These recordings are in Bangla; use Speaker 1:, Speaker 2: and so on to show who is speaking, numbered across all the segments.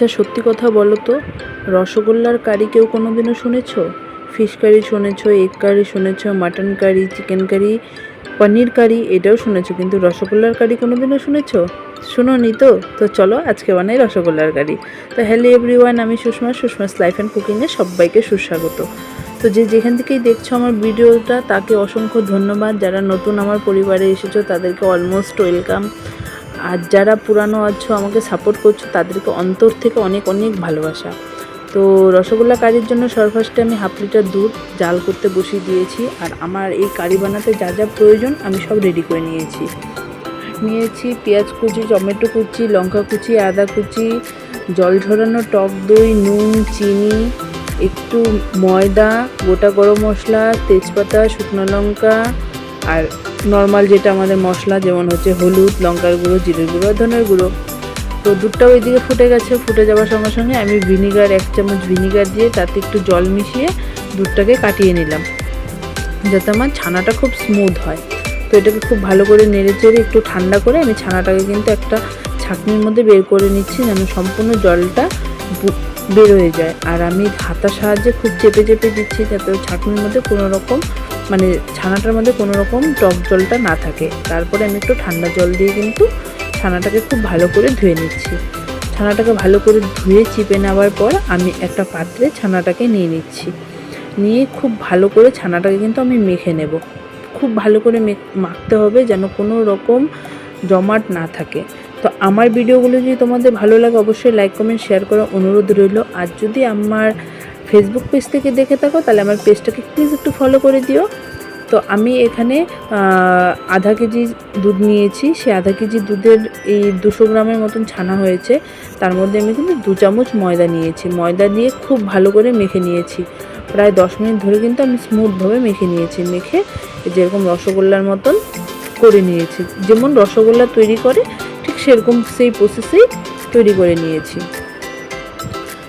Speaker 1: আচ্ছা সত্যি কথা বলো তো, রসগোল্লার কারি কেউ কোনো দিনও শুনেছো? ফিশ কারি শুনেছ, এগ কারি শুনেছো, মাটন কারি, চিকেন কারি, পনির কারি, এটাও শুনেছো, কিন্তু রসগোল্লার কারি কোনো দিনও শুনেছো? শুনোনি তো তো চলো আজকে বানাই রসগোল্লার কারি। তো হ্যালো এভরিওয়ান, আমি সুষমা, সুষমাস লাইফ অ্যান্ড কুকিংয়ে সবাইকে সুস্বাগত। তো যে যেখান থেকেই দেখছ আমার ভিডিওটা, তাকে অসংখ্য ধন্যবাদ। যারা নতুন আমার পরিবারে এসেছ, তাদেরকে অলমোস্ট ওয়েলকাম আর যারা পুরানো আছো, আমাকে সাপোর্ট করছ, তাদেরকে অন্তর থেকে অনেক অনেক ভালোবাসা। তো রসগোল্লা কারির জন্য সরফার্স্টে আমি হাফ লিটার দুধ জাল করতে বসিয়ে দিয়েছি, আর আমার এই কারি বানাতে যা যা প্রয়োজন আমি সব রেডি করে নিয়েছি। নিয়েছি পেঁয়াজ কুচি, টমেটো কুচি, লঙ্কা কুচি, আদা কুচি, জল ঝরানো টক দই, নুন, চিনি, একটু ময়দা, গোটা গরম মশলা, তেজপাতা, শুকনো লঙ্কা, আর নর্মাল যেটা আমাদের মশলা, যেমন হচ্ছে হলুদ, লঙ্কার গুঁড়ো, জিরের গুঁড়ো, ধনের গুঁড়ো। তো দুধটাও ওইদিকে ফুটে গেছে। ফুটে যাওয়ার সঙ্গে সঙ্গে আমি ভিনিগার, এক চামচ ভিনিগার দিয়ে তাতে একটু জল মিশিয়ে দুধটাকে কাটিয়ে নিলাম, যাতে আমার ছানাটা খুব স্মুথ হয়। তো এটাকে খুব ভালো করে নেড়ে চেড়ে একটু ঠান্ডা করে আমি ছানাটাকে কিন্তু একটা ছাঁকনির মধ্যে বের করে নিচ্ছি, যেন সম্পূর্ণ জলটা বের হয়ে যায়। আর আমি হাতার সাহায্যে খুব চেপে চেপে দিচ্ছি, যাতে ছাঁকনির মধ্যে কোনো রকম মানে ছানাটার মধ্যে কোনো রকম টক জলটা না থাকে। তারপরে আমি একটু ঠান্ডা জল দিয়ে কিন্তু ছানাটাকে খুব ভালো করে ধুয়ে নিচ্ছি। ছানাটাকে ভালো করে ধুয়ে চিপে নেওয়ার পর আমি একটা পাত্রে ছানাটাকে নিয়ে নিচ্ছি। নিয়ে খুব ভালো করে ছানাটাকে কিন্তু আমি মেখে নেব। খুব ভালো করে মেখ- মাখতে হবে যেন কোনো রকম জমাট না থাকে। তো আমার ভিডিওগুলো যদি তোমাদের ভালো লাগে অবশ্যই লাইক কমেন্ট শেয়ার করার অনুরোধ রইল। আর যদি আমার ফেসবুক পেজ থেকে দেখে থাকো, তাহলে আমার পেজটাকে প্লিজ একটু ফলো করে দিও। তো আমি এখানে আধা কেজি দুধ নিয়েছি। সে আধা কেজি দুধের এই দুশো গ্রামের মতন ছানা হয়েছে। তার মধ্যে আমি কিন্তু দু চামচ ময়দা নিয়েছি। ময়দা দিয়ে খুব ভালো করে মেখে নিয়েছি। প্রায় দশ মিনিট ধরে কিন্তু আমি স্মুথভাবে মেখে নিয়েছি। মেখে যেরকম রসগোল্লার মতন করে নিয়েছি। যেমন রসগোল্লা তৈরি করে, ঠিক সেরকম সেই প্রসেসেই তৈরি করে নিয়েছি।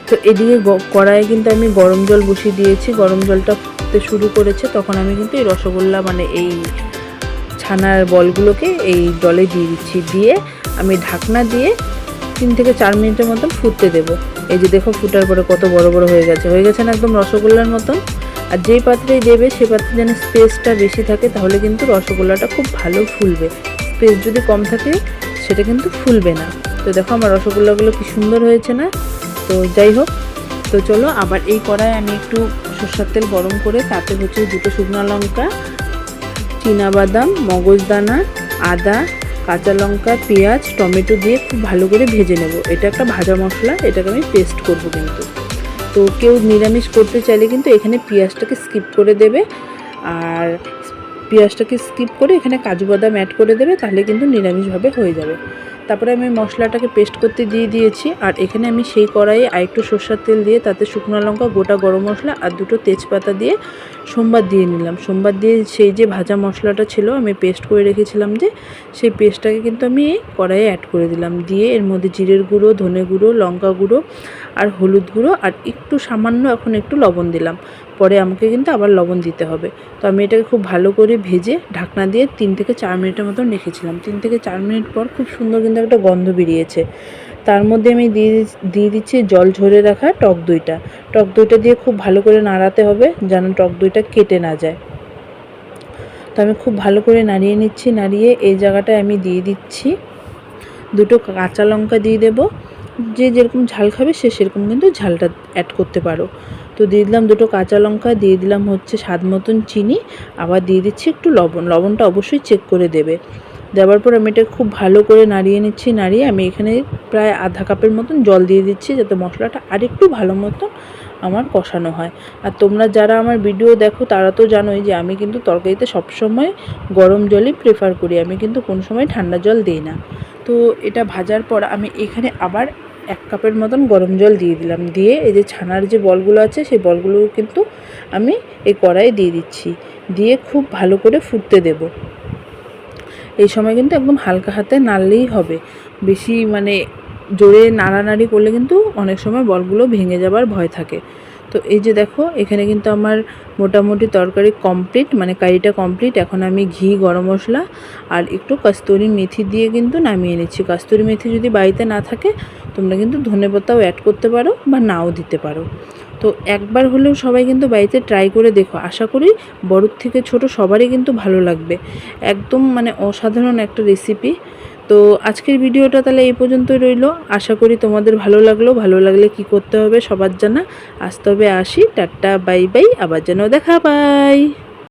Speaker 1: তো এদিকে কড়াইয়ে কিন্তু আমি গরম জল বসিয়ে দিয়েছি। গরম জলটা ফুটতে শুরু করেছে। তখন আমি কিন্তু এই রসগোল্লা মানে এই ছানার বলগুলোকে এই জলে দিয়ে দিচ্ছি। দিয়ে আমি ঢাকনা দিয়ে তিন থেকে চার মিনিটের মতন ফুটতে দেবো। এই যে দেখো ফুটার পরে কত বড় বড় হয়ে গেছে। হয়ে গেছে না একদম রসগোল্লার মতন। আর যেই পাত্রেই দেবে সে পাত্রে যেন স্পেসটা বেশি থাকে, তাহলে কিন্তু রসগোল্লাটা খুব ভালো ফুলবে। স্পেস যদি কম থাকে, সেটা কিন্তু ফুলবে না। তো দেখো আমার রসগোল্লাগুলো কি সুন্দর হয়েছে না? তো যাই হোক, তো চলো আবার এই কড়াই আমি একটু সর্ষের তেল গরম করে, তাতে হচ্ছে দুটো শুকনো লঙ্কা বাদাম মগজদানা আদা, কাঁচা লঙ্কা, পেঁয়াজ, টমেটো দিয়ে খুব ভালো করে ভেজে নেব। এটা একটা ভাজা মশলা, এটাকে আমি পেস্ট করব কিন্তু। তো কেউ নিরামিষ করতে চাইলে কিন্তু এখানে পেঁয়াজটাকে স্কিপ করে দেবে। আর পেঁয়াজটাকে স্কিপ করে এখানে কাজু বাদাম অ্যাড করে দেবে, তাহলে কিন্তু নিরামিষভাবে হয়ে যাবে। তারপরে আমি মশলাটাকে পেস্ট করতে দিয়ে দিয়েছি, আর এখানে আমি সেই কড়াইয়ে আরেকটু সর্ষের তেল দিয়ে তাতে শুকনো লঙ্কা, গোটা গরম মশলা আর দুটো তেজপাতা দিয়ে সোমবার দিয়ে নিলাম। সোমবার দিয়ে সেই যে ভাজা মশলাটা ছিল, আমি পেস্ট করে রেখেছিলাম যে, সেই পেস্টটাকে কিন্তু আমি কড়াইয়ে অ্যাড করে দিলাম। দিয়ে এর মধ্যে জিরের গুঁড়ো, ধনে গুঁড়ো, লঙ্কা গুঁড়ো আর হলুদ গুঁড়ো আর একটু সামান্য এখন একটু লবণ দিলাম। পরে আমাকে কিন্তু আবার লবণ দিতে হবে। তো আমি এটাকে খুব ভালো করে ভেজে ঢাকনা দিয়ে তিন থেকে চার মিনিটের মতন রেখেছিলাম। তিন থেকে চার মিনিট পর খুব সুন্দর কিন্তু একটা গন্ধ বেরিয়েছে। তার মধ্যে আমি দিয়ে দিয়ে দিচ্ছি জল ঝরে রাখা টক দইটা। টক দইটা দিয়ে খুব ভালো করে নাড়াতে হবে যেন টক দইটা কেটে না যায়। তো আমি খুব ভালো করে নাড়িয়ে নিচ্ছি, নাড়িয়ে এই জায়গাটায় আমি দিয়ে দিচ্ছি দুটো কাঁচা লঙ্কা দিয়ে দেবো। যে যেরকম ঝাল খাবে সে সেরকম কিন্তু ঝালটা অ্যাড করতে পারো। তো দিয়ে দিলাম দুটো কাঁচা লঙ্কা, দিয়ে দিলাম হচ্ছে স্বাদ মতন চিনি, আবার দিয়ে দিচ্ছি একটু লবণ। লবণটা অবশ্যই চেক করে দেবে। দেওয়ার পর আমি এটা খুব ভালো করে নাড়িয়ে নিচ্ছি, নাড়িয়ে আমি এখানে প্রায় আধা কাপের মতন জল দিয়ে দিচ্ছি যাতে মশলাটা আরেকটু ভালো মতন আমার কষানো হয়। আর তোমরা যারা আমার ভিডিও দেখো তারা তো জানোই যে আমি কিন্তু তরকারিতে সবসময় গরম জলই প্রেফার করি, আমি কিন্তু কোনো সময় ঠান্ডা জল দিই না। তো এটা ভাজার পর আমি এখানে আবার এক কাপের মতন গরম জল দিয়ে দিলাম, দিয়ে এই যে ছানার যে বলগুলো আছে সেই বলগুলো কিন্তু আমি এই কড়াইয়ে দিয়ে দিচ্ছি, দিয়ে খুব ভালো করে ফুটতে দেব। এই সময় কিন্তু একদম হালকা হাতে নাড়লেই হবে। বেশি মানে জোরে নাড়ানাড়ি করলে কিন্তু অনেক সময় বলগুলো ভেঙে যাবার ভয় থাকে। তো এই যে দেখো, এখানে কিন্তু আমার মোটামুটি তরকারি কমপ্লিট মানে কারিটা কমপ্লিট এখন আমি ঘি, গরম মশলা আর একটু কস্তুরি মেথি দিয়ে কিন্তু নামিয়ে নিচ্ছি। কস্তুরি মেথি যদি বাড়িতে না থাকে, তোমরা কিন্তু ধনেপাতাও অ্যাড করতে পারো বা নাও দিতে পারো। তো একবার হলেও সবাই কিন্তু বাড়িতে ট্রাই করে দেখো। আশা করি বড়োর থেকে ছোট সবারই কিন্তু ভালো লাগবে। একদম মানে অসাধারণ একটা রেসিপি তো আজকের ভিডিওটা তাহলে এই পর্যন্তই রইল। আশা করি তোমাদের ভালো লাগল। ভালো লাগলে কি করতে হবে সবার জানা। আসতে হবে আসি। Tata, bye bye. আবার যেন দেখা পাই